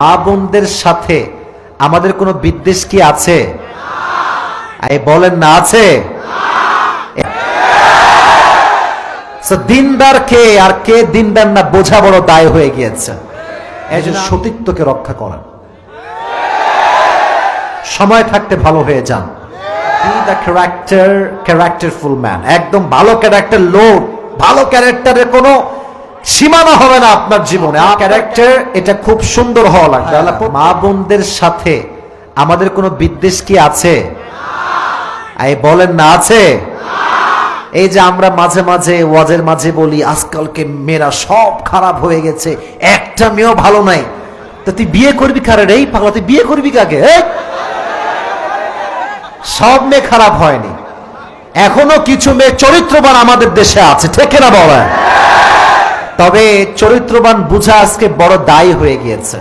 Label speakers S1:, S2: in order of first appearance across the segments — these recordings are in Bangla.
S1: মা বোনদের সাথে আমাদের কোনো বিদ্বেষ কি আছে? বলেন না আছে। দিনদার কে আর কে দিনদার না বোঝা বড় দায় হয়ে গিয়েছে। যে সতীত্বকে রক্ষা করেন। সময় থাকতে ভালো হয়ে যান। দ্য ক্যারেক্টার ক্যারেক্টারফুল ম্যান একদম ভালো ক্যারেক্টার লোড ভালো ক্যারেক্টারের কোনো সীমানা হবে না আপনার জীবনে। ক্যারেক্টার এটা খুব সুন্দর হওয়া লাগবে। মা বোনদের সাথে আমাদের কোনো বিদ্বেষ কি আছে? এই বলেন না আছে? এই যে আমরা মাঝে মাঝে ওয়াজের মাঝে বলি আজকালকে মেয়েরা সব খারাপ হয়ে গেছে একটা মেয়েও ভালো নাই। তো তুই বিয়ে করবি কারে রে? এই পাগলা তুই বিয়ে করবি কাকে? সব মেয়ে খারাপ হয়নি। এখনও কিছু মেয়ে চরিত্রবান আমাদের দেশে আছে ঠিক না বলা তবে চরিত্রবান বুঝা আজকে বড় দায়ী হয়ে গিয়েছে।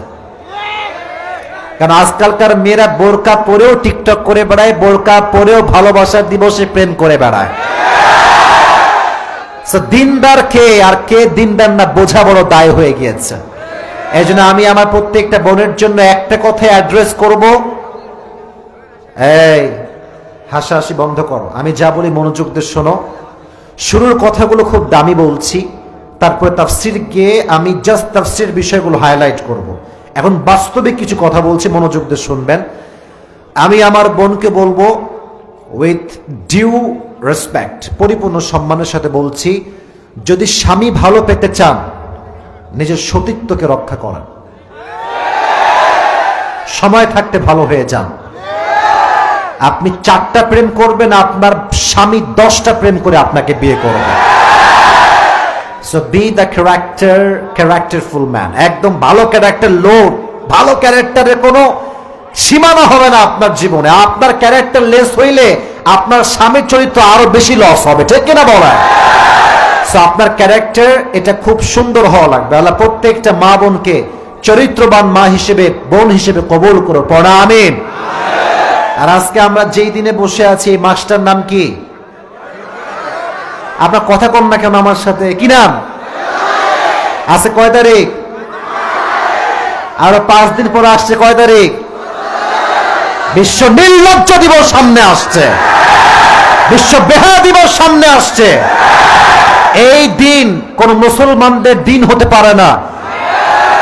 S1: কারণ আজকালকার মেয়েরা বোরকা পরেও টিকটক করে বেড়ায়, বোরকা পরেও ভালোবাসার দিবসে প্রেম করে বেড়ায়। দিনদার কে আর কে দিনদার না বোঝা বড় দায় হয়ে গিয়েছে। এই জন্য আমি আমার প্রত্যেকটা বোনের জন্য একটা কথাই অ্যাড্রেস করব। এই, হাসাহাসি বন্ধ করো। আমি যা বলি মনোযোগ দিয়ে শোনো। শুরুর কথাগুলো খুব দামি বলছি। তারপরে তাফসির গিয়ে আমি জাস্ট তাফসির বিষয়গুলো হাইলাইট করব। এখন বাস্তবে কিছু কথা বলছি, মনোযোগ দিয়ে শুনবেন। আমি আমার বোনকে বলব উইথ ডিউ রেসপেক্ট পরিপূর্ণ সম্মানের সাথে বলছি, যদি স্বামী ভালো পেতে চান, নিজের সতীত্বকে রক্ষা করেন। সময় থাকতে ভালো হয়ে যান। আপনি চারটা প্রেম করবেন, আপনার স্বামী দশটা প্রেম করে আপনাকে বিয়ে করবে। So be the character characterful man একদম ভালো ক্যারেক্টার লোড ভালো ক্যারেক্টারের কোনো সীমানা হবে না আপনার জীবনে। আপনার ক্যারেক্টার লেস হইলে আপনার স্বামীর চরিত্র আরও বেশি লস হবে। ঠিক কিনা বলা আপনার ক্যারেক্টার এটা খুব সুন্দর হওয়া লাগবে। আল্লাহ প্রত্যেকটা মা বোনকে চরিত্রবান মা হিসেবে, বোন হিসেবে কবল করো পড়া আমিন। আর আজকে আমরা যেই দিনে বসে আছি, এই মাসটার নাম কি? আপনার কথা কম না কেন আমার সাথে? কি নাম? আছে কয় তারিখ? আরও পাঁচ দিন পরে আসছে কয় তারিখ? বিশ্ব নির্লজ্জ দিবস সামনে আসছে। বিশ্ব বেহা দিবস সামনে আসছে। এই দিন কোন মুসলমানদের দিন হতে পারে না।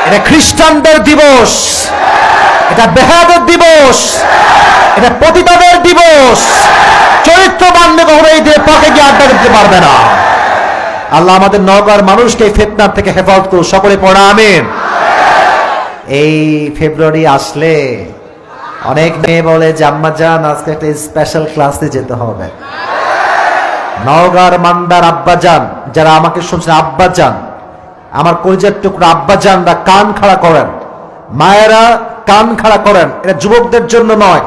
S1: এটা খ্রিস্টানদের দিবস। এটা বেহাদের দিবস। এটা পতিতাদের দিবস। চরিত্রবান কখনো এই দিয়ে পকে গিয়ে আড্ডা দিতে পারবে না। আল্লাহ আমাদের নগর মানুষকে ফেতনার থেকে হেফাজত করুন। সকলে পড়া, আমিন। এই ফেব্রুয়ারি আসলে অনেক মেয়ে বলে যে, আম্মা যান আজকে একটা স্পেশাল ক্লাসে যেতে হবে। নওগাঁর মান্দার আব্বা যান যারা আমাকে শুনছেন, আব্বা যান আমার কলিজার টুকরো আব্বা যানরা কান খাড়া করেন। মায়েরা কান খাড়া করেন। এটা যুবকদের জন্য নয়।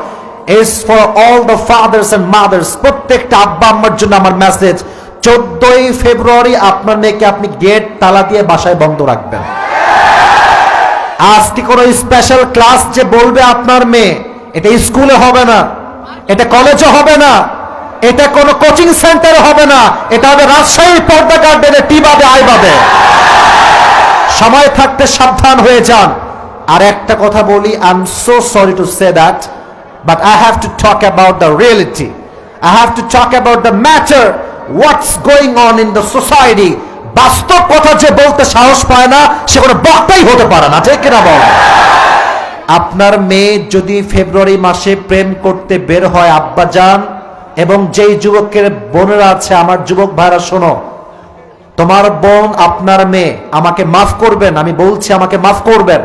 S1: Is for all the fathers and mothers প্রত্যেকটা আব্বা আম্মার জন্য আমার মেসেজ চোদ্দই ফেব্রুয়ারি আপনার মেয়েকে আপনি গেট তালা দিয়ে বাসায় বন্ধ রাখবেন। আজকে কোনো স্পেশাল ক্লাস যে বলবে আপনার মেয়ে? এটা স্কুলে হবে না। এটা কলেজে হবে না। এটা কোনো কোচিং সেন্টারে হবে না। এটা হবে রাজশাহী পর্দা গার্ডেনে টি বাদে আই বাদে সময় থাকতে সাবধান হয়ে যান। আর একটা কথা বলি I am so sorry to say that but I have to talk about the reality I have to talk about the matter what's going on in the society বাস্তব কথা যে বলতে সাহস পায় না, সে কোনো বক্তাই হতে পারে না, ঠিক কিনা বল? আপনার মেয়ে যদি ফেব্রুয়ারি মাসে প্রেম করতে বের হয়, আব্বা যান, এবং যেই যুবকের বোনেরা আছে, আমার যুবক ভাইরা শোনো, তোমার বোন আপনার মেয়ে, আমাকে মাফ করবেন, আমি বলছি আমাকে মাফ করবেন।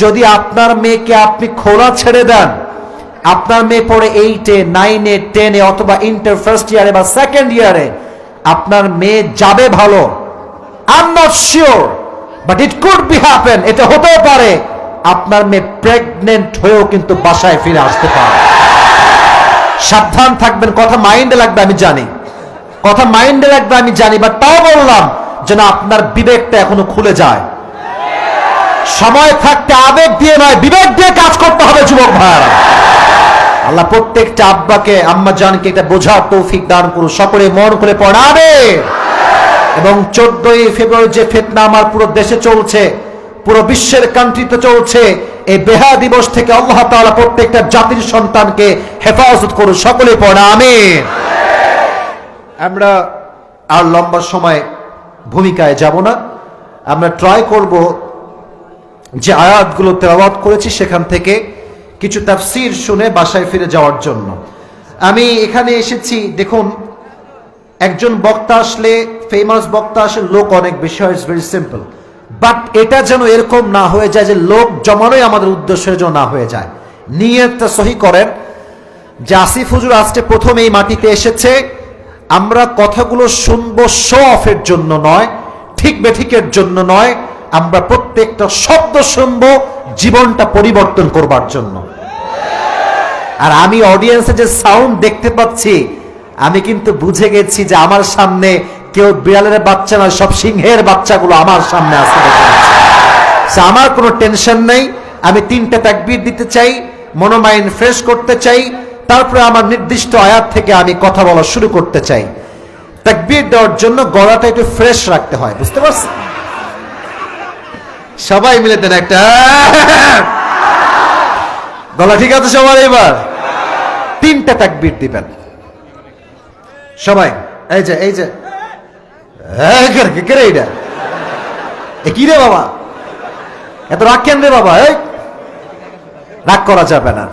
S1: যদি আপনার মেয়েকে আপনি খোলা ছেড়ে দেন, আপনার মেয়ে পড়ে এইটে নাইনে টেনে অথবা ইন্টার ফার্স্ট ইয়ারে বা সেকেন্ড ইয়ারে আপনার মেয়ে যাবে ভালো। I not sure but it could be happen এটা হতেও পারে। আপনার মেয়ে প্রেগনেন্ট হয়েও কিন্তু বাসায় ফিরে আসতে পারে। সাবধান থাকবেন, কথা মাইন্ডে লাগবে, আমি জানি। কথা মাইন্ডে লাগবে, আমি জানি বাট তাও বললাম যেন আপনার বিবেকটা এখনও খুলে যায়। সময় থাকতে আবেগ দিয়ে নয়, বিবেক দিয়ে কাজ করতে হবে, যুবক ভাইয়ারা। আল্লাহ প্রত্যেকটা আব্বাকে, আম্মা জানকে এটা বোঝার তৌফিক দান করুন। সকলে মন করে পড়াবে এবং চোদ্দই ফেব্রুয়ারি যে ফেতনা আমার পুরো দেশে চলছে, পুরো বিশ্বের কান্ট্রিতে চলছে, এই বেহা দিবস থেকে আল্লাহ তাআলা প্রত্যেকটা জাতির সন্তানকে হেফাজত করুন। সকলে পড়া, আমিন। আমরা আর লম্বা সময় ভূমিকায় যাব না। আমরা ট্রাই করব যে আয়াতগুলো তেলাওয়াত করেছি সেখান থেকে কিছু তাফসির শুনে বাসায় ফিরে যাওয়ার জন্য। আমি এখানে এসেছি, দেখুন, একজন বক্তা আসলে ফেমাস বক্তা আসলে লোক অনেক বেশি হয় ইটস ভেরি সিম্পল বাট এটা যেন এরকম না হয়ে যায় যে লোক জমানোই আমাদের উদ্দেশ্য যেন না হয়ে যায়। নিয়তটা সহি করেন যে আসিফ হুজুর আজকে প্রথম এই মাটিতে এসেছে, আমরা কথাগুলো শুনব শো অফের জন্য নয় ঠিক বেঠিকের জন্য নয় আমরা প্রত্যেকটা শব্দ শুনব জীবনটা পরিবর্তন করবার জন্য। আর আমি অডিয়েন্সে যে সাউন্ড দেখতে পাচ্ছি, আমি কিন্তু বুঝে গেছি যে আমার সামনে কেউ বিড়ালের বাচ্চা নয়, সব সিংহের বাচ্চাগুলো আমার সামনে আসতে আমার কোনো টেনশন নেই, আমি তিনটা তাকবীর দিতে চাই, মনোমাইন্ড ফ্রেশ করতে চাই, তারপরে আমার নির্দিষ্ট আয়াত থেকে আমি কথা বলা শুরু করতে চাই। তাকবীর দেওয়ার জন্য গলাটা একটু ফ্রেশ রাখতে হয়, বুঝতে পারছেন? সবাই মিলে দেন একটা গলা ঠিক আছে সবার এবার? তিনটা তাকবীর দিবেন। সবাই এই যে এই যে। কে রে, এইটা? এ কি রে বাবা? এত রাগ কেন রে বাবা এই? রাগ করা যাবে না।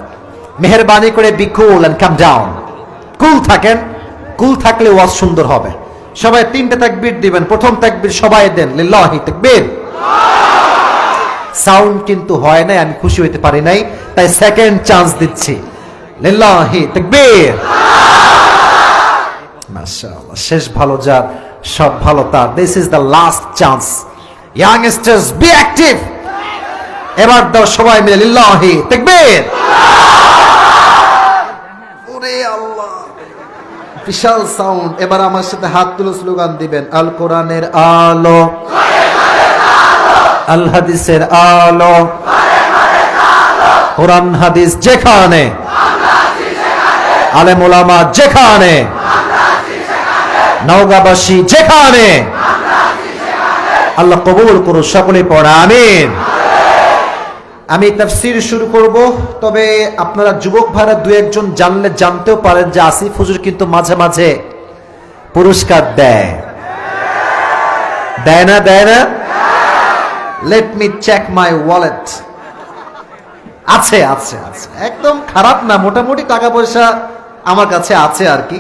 S1: মেহরবানি করে বি কুল কাম ডাউন কুল থাকেন কুল থাকলে ওয়াজ সুন্দর হবে। সবাই তিনটা তাকবীর দিবেন। প্রথম তাকবীর সবাই দেন লিল্লাহি তাকবীর। সাউন্ড কিন্তু হয় নাই, আমি খুশি হইতে পারি নাই, তাই সেকেন্ড চান্স দিচ্ছি। শেষ ভালো যার, সব ভালো তার। This is the last chance youngsters be active এবার দাও সবাই মিলে লিল্লাহি তাকবীর। ওরে আল্লাহ। বিশাল সাউন্ড এবার আমার সাথে হাত তুলে স্লোগান দিবেন, আল কোরআনের আলো। আল হাদিসের আলো। কোরআন হাদিস যেখানে, আলেম ওলামা যেখানে, নওগাঁবাসী যেখানে, আল্লাহ কবুল করুন সকলে পড়া, আমিন। আমি তাফসির শুরু করব, তবে আপনারা যুবক ভাইরা দু একজন জানলে জানতেও পারেন যে আসিফ হুজুর কিন্তু মাঝে মাঝে পুরস্কার দেয়। দেয় না দেয় না? Let me check my wallet আছে আছে আছে। একদম খারাপ না, মোটামুটি টাকা পয়সা আমার কাছে আছে আর কি।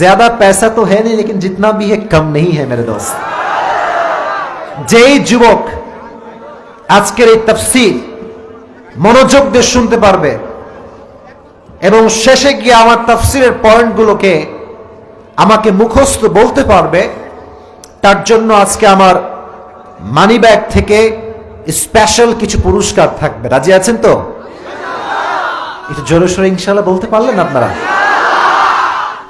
S1: জ্যাদা পয়সা তো হ্যাঁ নেই লেকিন জিতনা ভি হ্যাঁ কম নেই হ্যাঁ মেরে দোস্ত যেই যুবক আজকের এই তফসির মনোযোগ দিয়ে শুনতে পারবে এবং শেষে গিয়ে আমার তাফসিরের পয়েন্টগুলোকে আমাকে মুখস্থ বলতে পারবে। তার জন্য আজকে আমার মানি ব্যাগ থেকে স্পেশাল কিছু পুরস্কার থাকবে। রাজি আছেন তো? একটু জোরে সোরে ইনশাল্লাহ বলতে পারলেন আপনারা?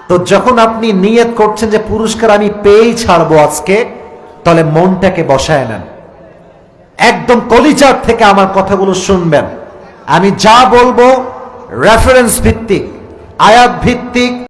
S1: তো যখন আপনি নিয়ত করছেন যে পুরস্কার আমি পেয়েই ছাড়বো আজকে, তাহলে মনটাকে বসায় নেন। একদম কলিজার থেকে আমার কথাগুলো শুনবেন। আমি যা বলব রেফারেন্স ভিত্তিক, আয়াত ভিত্তিক